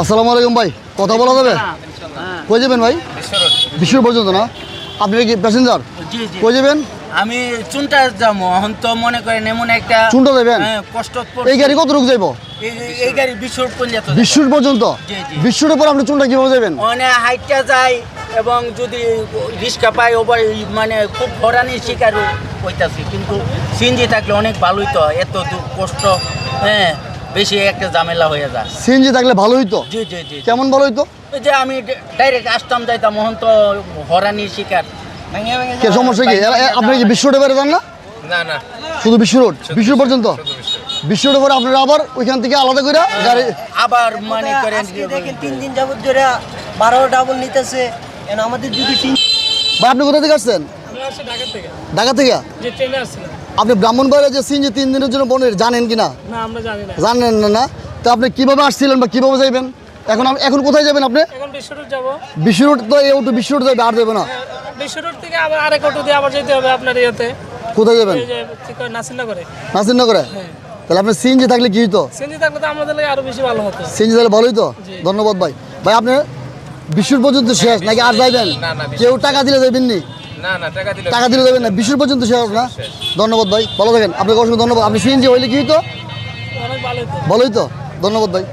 আসসালামু আলাইকুম ভাই কথা বলা যাবে? কই যাবেন ভাই? বিশ্বর পর্যন্ত না? আপনি কি প্যাসেঞ্জার কই যাবেন? আমি চুনটা যাব এখন তো মনে করেন এমন একটা চুনটা যাবেন? হ্যাঁ, কষ্ট এই গাড়ি কত রুক যাইব? এই- গাড়ি বিশ্বর পর্যন্ত বিশ্বর পর্যন্ত। বিশ্বর পর আপনি চুনটা কীভাবে যাবেন? মানে হাইটটা যায় এবং যদি রিক্সা পাই ওভার মানে খুব হরানির শিকার হইতাছি। কিন্তু সিনজি থাকলে অনেক ভালোই তো এত কষ্ট। হ্যাঁ। বেশি একটা ঝামেলা হয়ে যায়। সিএনজি থাকলে ভালো হইতো? জি জি জি কেমন ভালো হইতো? এই যে আমি ডাইরেক্ট আসতাম যাইতাম এখন তো হরানির শিকার। কে সমস্যা কি? আপনি কি বিশ্ব রোডে বেড়ে যান না? না না। শুধু বিশ্ব রোড বিশ্ব পর্যন্ত? বিশ্ব রোড পরে আপনারা আবার ওইখান থেকে আলাদা করে গাড়ি আবার মানে করেন আজকে দেখেন তিন দিন যাবত ধরে বারো ডাবল নিতেছে। এখন আমাদের যদি ভাই আপনি কোথা থেকে আসছেন? ঢাকা থেকে। ঢাকা যে ট্রেনে আসছিলাম। আপনি ব্রাহ্মণবাড়িয়া যে সিএনজি তিন দিনের জন্য বনের জানেন কি না? না আমরা জানি না। জানেন না না? তো আপনি কীভাবে আসছিলেন বা কীভাবে যাইবেন? এখন এখন কোথায় যাবেন আপনি? এখন বিশ্ব রোড তো এই অটো বিশ্ব রোড যাবে আর যাবে না? বিশ্ব রোড থেকে আবার আরেক অটো দিয়ে আবার যেতে হবে আপনার ইয়েতে। কোথায় যাবেন? নাসিরনগরে। নাসিরনগরে? তাহলে আপনি সিএনজি থাকলে কি হইতো? সিএনজি থাকলে তো আমাদের লাগে আরও বেশি ভালো হতো। সিএনজি তাহলে ভালোই তো? ধন্যবাদ ভাই। ভাই আপনি বিশ্বর পর্যন্ত শেষ নাকি আর যাইবেন? না, না, কেউ টাকা দিলে যাবেন না টাকা দিলে দেবেন না বিশুর পর্যন্ত শেষ না। ধন্যবাদ ভাই ভালো দেখেন আপনাকে অসংখ্য ধন্যবাদ। আপনি সিএনজি হইলে কি হইতো? ভালোই তো। ধন্যবাদ ভাই।